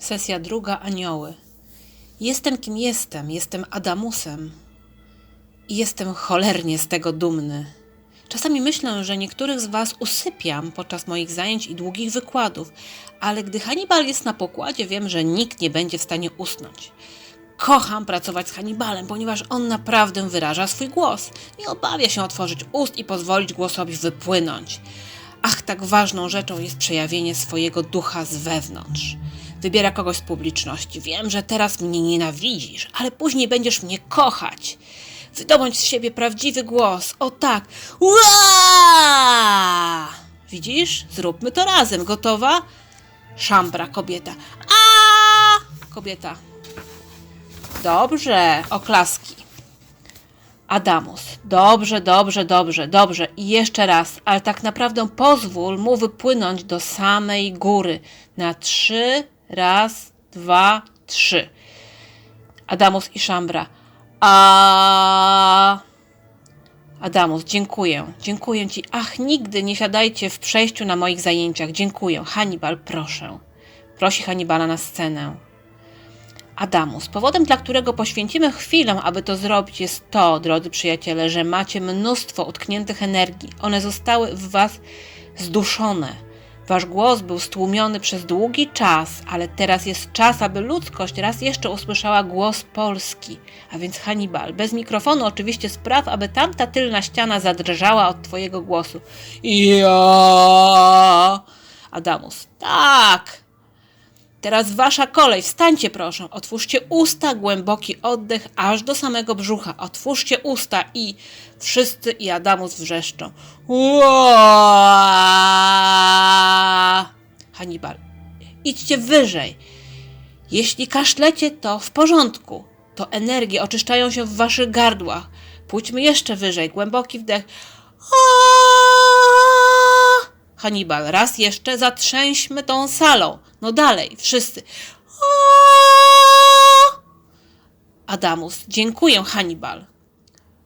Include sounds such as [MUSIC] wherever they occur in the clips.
Sesja druga Anioły. Jestem kim jestem, jestem Adamusem i jestem cholernie z tego dumny. Czasami myślę, że niektórych z Was usypiam podczas moich zajęć i długich wykładów, ale gdy Hannibal jest na pokładzie, wiem, że nikt nie będzie w stanie usnąć. Kocham pracować z Hannibalem, ponieważ on naprawdę wyraża swój głos. Nie obawia się otworzyć ust i pozwolić głosowi wypłynąć. Ach, tak ważną rzeczą jest przejawienie swojego ducha z wewnątrz. Wybiera kogoś z publiczności. Wiem, że teraz mnie nienawidzisz, ale później będziesz mnie kochać. Wydobądź z siebie prawdziwy głos. O tak. Ua! Widzisz? Zróbmy to razem. Gotowa? Szambra, kobieta. A! Kobieta. Dobrze, oklaski. Adamus. Dobrze, dobrze, dobrze, dobrze. I jeszcze raz, ale tak naprawdę pozwól mu wypłynąć do samej góry. Na trzy, raz, dwa, trzy. Adamus i Szambra. A. Adamus, dziękuję. Dziękuję ci. Ach, nigdy nie siadajcie w przejściu na moich zajęciach. Dziękuję. Hannibal, proszę. Prosi Hannibala na scenę. Adamus. Powodem, dla którego poświęcimy chwilę, aby to zrobić, jest to, drodzy przyjaciele, że macie mnóstwo utkniętych energii. One zostały w was zduszone. Wasz głos był stłumiony przez długi czas, ale teraz jest czas, aby ludzkość raz jeszcze usłyszała głos Polski. A więc Hannibal, bez mikrofonu oczywiście spraw, aby tamta tylna ściana zadrżała od twojego głosu. Ja! Adamus. Tak! Teraz wasza kolej. Wstańcie proszę. Otwórzcie usta, głęboki oddech aż do samego brzucha. Otwórzcie usta i wszyscy i Adamus wrzeszczą. Hannibal. Idźcie wyżej. Jeśli kaszlecie, to w porządku. To energie oczyszczają się w waszych gardłach. Pójdźmy jeszcze wyżej. Głęboki wdech. Aaaa! Hannibal, raz jeszcze zatrzęśmy tą salą. No dalej, wszyscy. Adamus, dziękuję, Hannibal.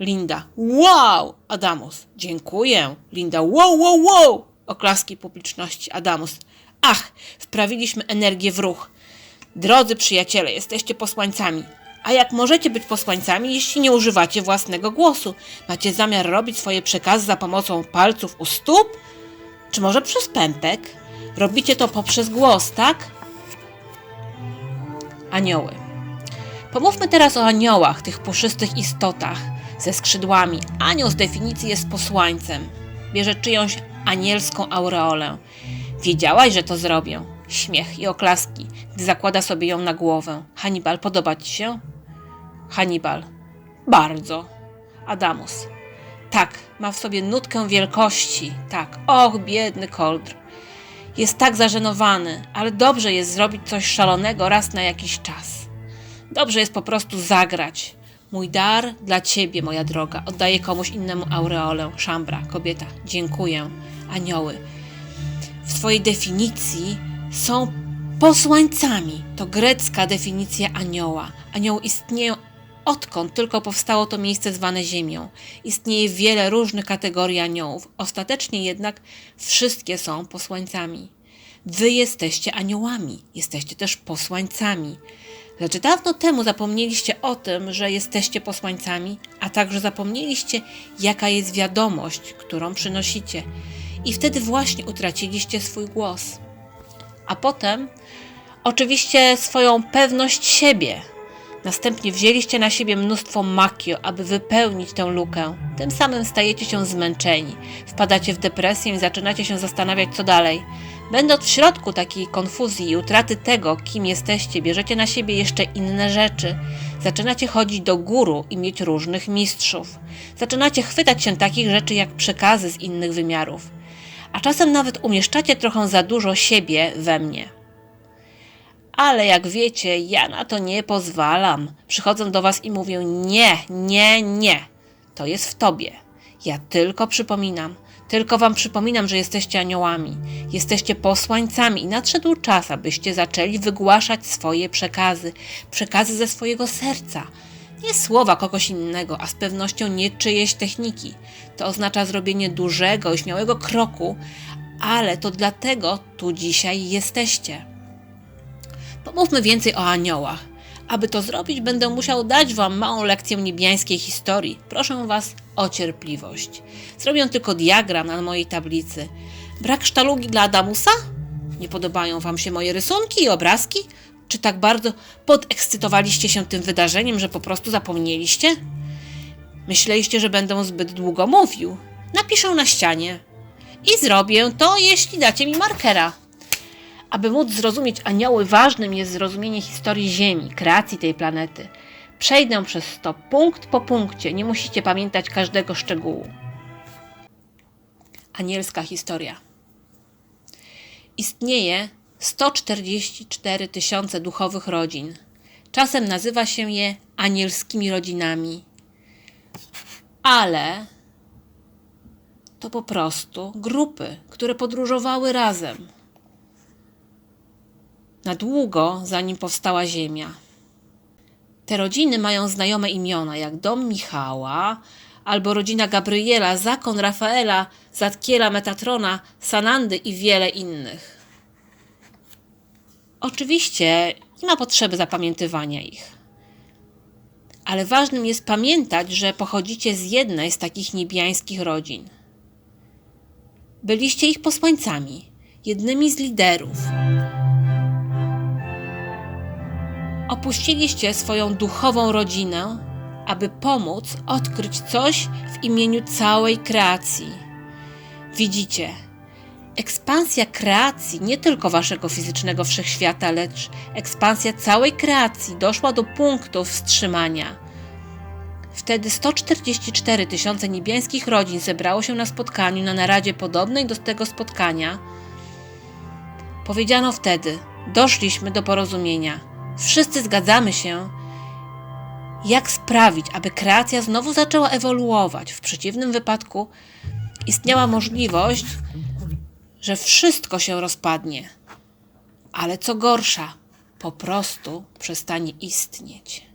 Linda, wow! Adamus, dziękuję. Linda, wow, wow, wow! Oklaski publiczności. Adamus, ach, wprawiliśmy energię w ruch. Drodzy przyjaciele, jesteście posłańcami. A jak możecie być posłańcami, jeśli nie używacie własnego głosu? Macie zamiar robić swoje przekazy za pomocą palców u stóp? Czy może przez pępek? Robicie to poprzez głos, tak? Anioły. Pomówmy teraz o aniołach, tych puszystych istotach ze skrzydłami. Anioł z definicji jest posłańcem. Bierze czyjąś anielską aureolę. Wiedziałaś, że to zrobię. Śmiech i oklaski, gdy zakłada sobie ją na głowę. Hannibal, podoba ci się? Hannibal. Bardzo. Adamus. Tak, ma w sobie nutkę wielkości. Tak, och, biedny koldr. Jest tak zażenowany, ale dobrze jest zrobić coś szalonego raz na jakiś czas. Dobrze jest po prostu zagrać. Mój dar dla ciebie, moja droga. Oddaję komuś innemu aureolę. Szambra, kobieta. Dziękuję. Anioły. W swojej definicji są posłańcami. To grecka definicja anioła. Anioły istnieją odkąd tylko powstało to miejsce zwane Ziemią. Istnieje wiele różnych kategorii aniołów. Ostatecznie jednak wszystkie są posłańcami. Wy jesteście aniołami, jesteście też posłańcami. Lecz dawno temu zapomnieliście o tym, że jesteście posłańcami, a także zapomnieliście, jaka jest wiadomość, którą przynosicie. I wtedy właśnie utraciliście swój głos. A potem, oczywiście, swoją pewność siebie. Następnie wzięliście na siebie mnóstwo makio, aby wypełnić tę lukę. Tym samym stajecie się zmęczeni, wpadacie w depresję i zaczynacie się zastanawiać, co dalej. Będąc w środku takiej konfuzji i utraty tego, kim jesteście, bierzecie na siebie jeszcze inne rzeczy. Zaczynacie chodzić do góru i mieć różnych mistrzów. Zaczynacie chwytać się takich rzeczy jak przekazy z innych wymiarów. A czasem nawet umieszczacie trochę za dużo siebie we mnie. Ale jak wiecie, ja na to nie pozwalam. Przychodzę do was i mówię: Nie, nie, nie. To jest w tobie. Ja tylko przypominam. Tylko wam przypominam, że jesteście aniołami, jesteście posłańcami i nadszedł czas, abyście zaczęli wygłaszać swoje przekazy, przekazy ze swojego serca. Nie słowa kogoś innego, a z pewnością nie czyjeś techniki. To oznacza zrobienie dużego śmiałego kroku, ale to dlatego tu dzisiaj jesteście. Pomówmy więcej o aniołach. Aby to zrobić, będę musiał dać Wam małą lekcję niebiańskiej historii. Proszę Was o cierpliwość. Zrobię tylko diagram na mojej tablicy. Brak sztalugi dla Adamusa? Nie podobają Wam się moje rysunki i obrazki? Czy tak bardzo podekscytowaliście się tym wydarzeniem, że po prostu zapomnieliście? Myśleliście, że będę zbyt długo mówił? Napiszę na ścianie. I zrobię to, jeśli dacie mi markera. Aby móc zrozumieć anioły, ważnym jest zrozumienie historii Ziemi, kreacji tej planety. Przejdę przez to punkt po punkcie, nie musicie pamiętać każdego szczegółu. Anielska historia. Istnieje 144 tysiące duchowych rodzin. Czasem nazywa się je anielskimi rodzinami. Ale to po prostu grupy, które podróżowały razem na długo, zanim powstała Ziemia. Te rodziny mają znajome imiona, jak dom Michała, albo rodzina Gabriela, zakon Rafaela, Zatkiela, Metatrona, Sanandy i wiele innych. Oczywiście nie ma potrzeby zapamiętywania ich. Ale ważnym jest pamiętać, że pochodzicie z jednej z takich niebiańskich rodzin. Byliście ich posłańcami, jednymi z liderów. Opuściliście swoją duchową rodzinę, aby pomóc odkryć coś w imieniu całej kreacji. Widzicie, ekspansja kreacji, nie tylko waszego fizycznego wszechświata, lecz ekspansja całej kreacji doszła do punktu wstrzymania. Wtedy 144 tysiące niebiańskich rodzin zebrało się na spotkaniu, na naradzie podobnej do tego spotkania. Powiedziano wtedy: Doszliśmy do porozumienia. Wszyscy zgadzamy się, jak sprawić, aby kreacja znowu zaczęła ewoluować. W przeciwnym wypadku istniała możliwość, że wszystko się rozpadnie. Ale co gorsza, po prostu przestanie istnieć.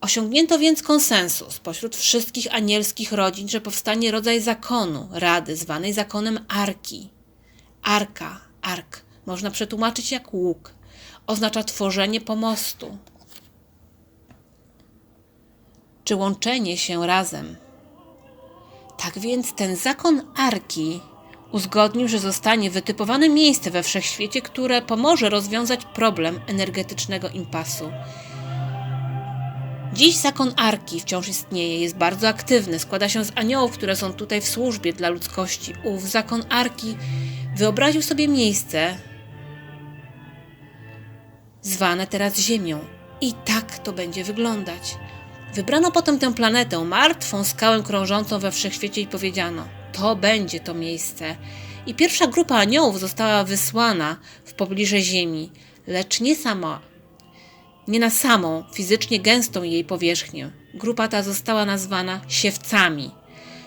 Osiągnięto więc konsensus pośród wszystkich anielskich rodzin, że powstanie rodzaj zakonu, rady, zwanej zakonem Arki. Arka, ark, można przetłumaczyć jak łuk oznacza tworzenie pomostu, czy łączenie się razem. Tak więc ten zakon Arki uzgodnił, że zostanie wytypowane miejsce we wszechświecie, które pomoże rozwiązać problem energetycznego impasu. Dziś zakon Arki wciąż istnieje, jest bardzo aktywny, składa się z aniołów, które są tutaj w służbie dla ludzkości. Ów zakon Arki wyobraził sobie miejsce, zwane teraz Ziemią. I tak to będzie wyglądać. Wybrano potem tę planetę, martwą skałę krążącą we wszechświecie i powiedziano: To będzie to miejsce. I pierwsza grupa aniołów została wysłana w pobliże Ziemi, lecz nie sama, nie na samą, fizycznie gęstą jej powierzchnię. Grupa ta została nazwana siewcami.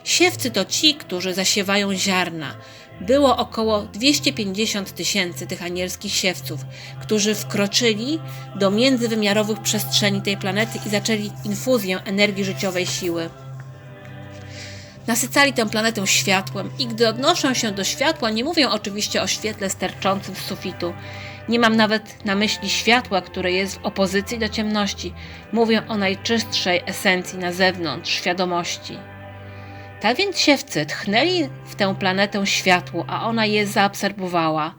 Siewcy to ci, którzy zasiewają ziarna, było około 250 tysięcy tych anielskich siewców, którzy wkroczyli do międzywymiarowych przestrzeni tej planety i zaczęli infuzję energii życiowej siły. Nasycali tę planetę światłem i gdy odnoszą się do światła, nie mówią oczywiście o świetle sterczącym z sufitu. Nie mam nawet na myśli światła, które jest w opozycji do ciemności. Mówię o najczystszej esencji na zewnątrz, świadomości. Tak więc siewcy tchnęli w tę planetę światło, a ona je zaabsorbowała.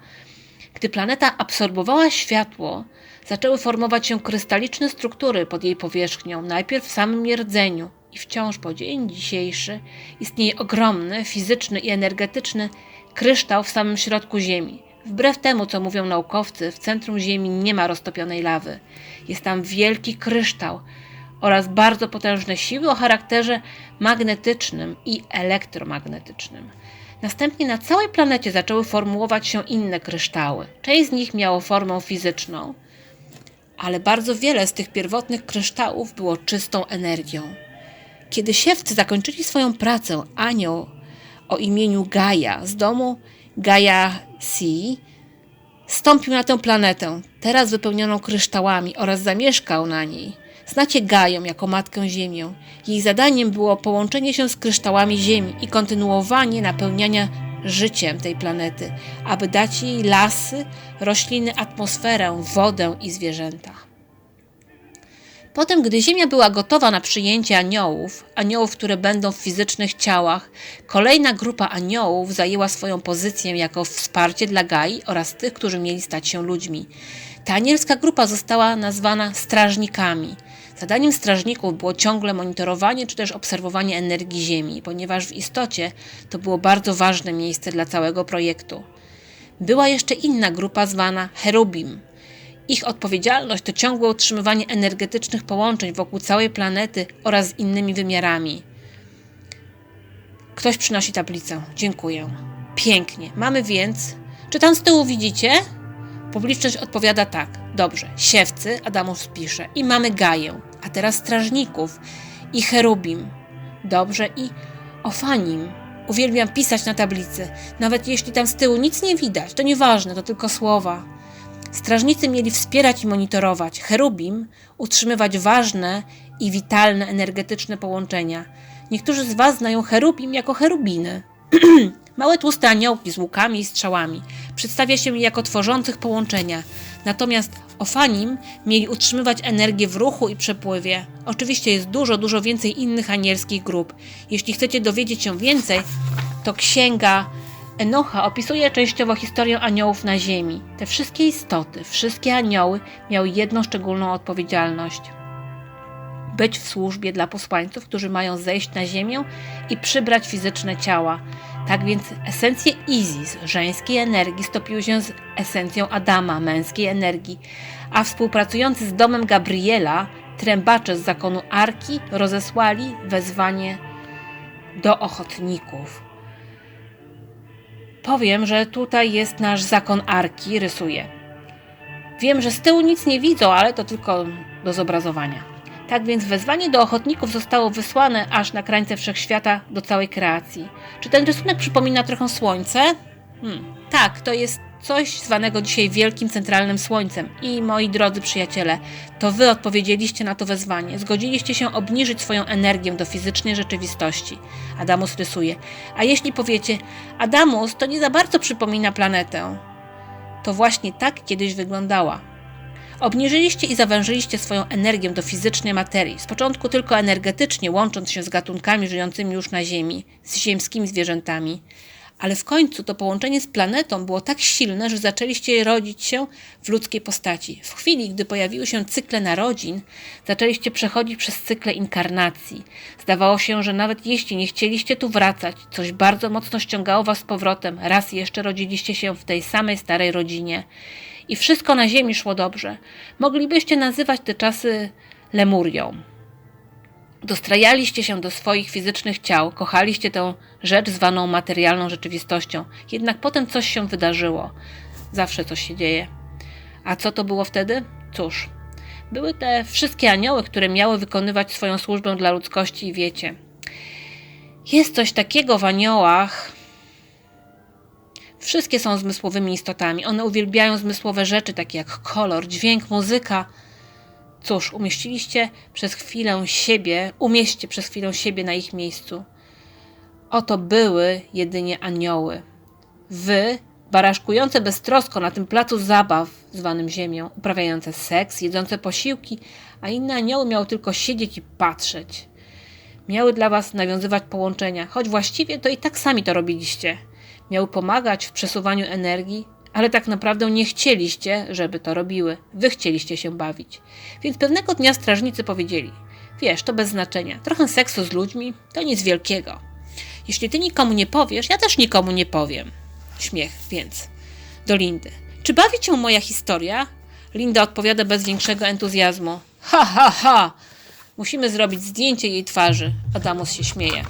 Gdy planeta absorbowała światło, zaczęły formować się krystaliczne struktury pod jej powierzchnią, najpierw w samym rdzeniu i wciąż po dzień dzisiejszy istnieje ogromny, fizyczny i energetyczny kryształ w samym środku Ziemi. Wbrew temu, co mówią naukowcy, w centrum Ziemi nie ma roztopionej lawy. Jest tam wielki kryształ, oraz bardzo potężne siły o charakterze magnetycznym i elektromagnetycznym. Następnie na całej planecie zaczęły formułować się inne kryształy. Część z nich miało formę fizyczną, ale bardzo wiele z tych pierwotnych kryształów było czystą energią. Kiedy siewcy zakończyli swoją pracę, anioł o imieniu Gaia z domu Gaia Si stąpił na tę planetę, teraz wypełnioną kryształami oraz zamieszkał na niej. Znacie Gają jako matkę Ziemię. Jej zadaniem było połączenie się z kryształami Ziemi i kontynuowanie napełniania życiem tej planety, aby dać jej lasy, rośliny, atmosferę, wodę i zwierzęta. Potem, gdy Ziemia była gotowa na przyjęcie aniołów, aniołów, które będą w fizycznych ciałach, kolejna grupa aniołów zajęła swoją pozycję jako wsparcie dla Gai oraz tych, którzy mieli stać się ludźmi. Ta anielska grupa została nazwana strażnikami. Zadaniem strażników było ciągle monitorowanie czy też obserwowanie energii Ziemi, ponieważ w istocie to było bardzo ważne miejsce dla całego projektu. Była jeszcze inna grupa zwana Cherubim. Ich odpowiedzialność to ciągłe utrzymywanie energetycznych połączeń wokół całej planety oraz z innymi wymiarami. Ktoś przynosi tablicę. Dziękuję. Pięknie. Mamy więc. Czy tam z tyłu widzicie? Publiczność odpowiada tak. Dobrze. Siewcy, Adamus pisze. I mamy Gaję. A teraz strażników. I Cherubim. Dobrze. I Ofanim. Uwielbiam pisać na tablicy. Nawet jeśli tam z tyłu nic nie widać, to nieważne, to tylko słowa. Strażnicy mieli wspierać i monitorować, cherubim utrzymywać ważne i witalne energetyczne połączenia. Niektórzy z Was znają cherubim jako cherubiny. [CLEARS THROAT] Małe tłuste aniołki z łukami i strzałami. Przedstawia się jako tworzących połączenia. Natomiast ofanim mieli utrzymywać energię w ruchu i przepływie. Oczywiście jest dużo, dużo więcej innych anielskich grup. Jeśli chcecie dowiedzieć się więcej, to księga Enocha opisuje częściowo historię aniołów na ziemi. Te wszystkie istoty, wszystkie anioły miały jedną szczególną odpowiedzialność. Być w służbie dla posłańców, którzy mają zejść na ziemię i przybrać fizyczne ciała. Tak więc esencje Izis, żeńskiej energii, stopiły się z esencją Adama, męskiej energii, a współpracujący z domem Gabriela, trębacze z zakonu Arki, rozesłali wezwanie do ochotników. Powiem, że tutaj jest nasz zakon Arki, rysuję. Wiem, że z tyłu nic nie widzą, ale to tylko do zobrazowania. Tak więc wezwanie do ochotników zostało wysłane aż na krańce wszechświata do całej kreacji. Czy ten rysunek przypomina trochę słońce? Hmm, tak, to jest coś zwanego dzisiaj Wielkim Centralnym Słońcem. I moi drodzy przyjaciele, to wy odpowiedzieliście na to wezwanie. Zgodziliście się obniżyć swoją energię do fizycznej rzeczywistości. Adamus rysuje. A jeśli powiecie, Adamus to nie za bardzo przypomina planetę, to właśnie tak kiedyś wyglądała. Obniżyliście i zawężyliście swoją energię do fizycznej materii, z początku tylko energetycznie, łącząc się z gatunkami żyjącymi już na Ziemi, z ziemskimi zwierzętami. Ale w końcu to połączenie z planetą było tak silne, że zaczęliście rodzić się w ludzkiej postaci. W chwili, gdy pojawiły się cykle narodzin, zaczęliście przechodzić przez cykle inkarnacji. Zdawało się, że nawet jeśli nie chcieliście tu wracać, coś bardzo mocno ściągało was z powrotem, raz jeszcze rodziliście się w tej samej starej rodzinie. I wszystko na Ziemi szło dobrze. Moglibyście nazywać te czasy Lemurią. Dostrajaliście się do swoich fizycznych ciał, kochaliście tę rzecz zwaną materialną rzeczywistością. Jednak potem coś się wydarzyło. Zawsze coś się dzieje. A co to było wtedy? Cóż, były te wszystkie anioły, które miały wykonywać swoją służbę dla ludzkości i wiecie. Jest coś takiego w aniołach. Wszystkie są zmysłowymi istotami. One uwielbiają zmysłowe rzeczy, takie jak kolor, dźwięk, muzyka. Cóż, umieściliście przez chwilę siebie, umieście przez chwilę siebie na ich miejscu. Oto były jedynie anioły. Wy, baraszkujące beztrosko na tym placu zabaw zwanym Ziemią, uprawiające seks, jedzące posiłki, a inne anioły miały tylko siedzieć i patrzeć. Miały dla was nawiązywać połączenia, choć właściwie to i tak sami to robiliście. Miały pomagać w przesuwaniu energii, ale tak naprawdę nie chcieliście, żeby to robiły. Wy chcieliście się bawić. Więc pewnego dnia strażnicy powiedzieli: Wiesz, to bez znaczenia. Trochę seksu z ludźmi to nic wielkiego. Jeśli ty nikomu nie powiesz, ja też nikomu nie powiem. Śmiech, więc. Do Lindy. Czy bawi cię moja historia? Linda odpowiada bez większego entuzjazmu. Ha, ha, ha! Musimy zrobić zdjęcie jej twarzy. Adamus się śmieje.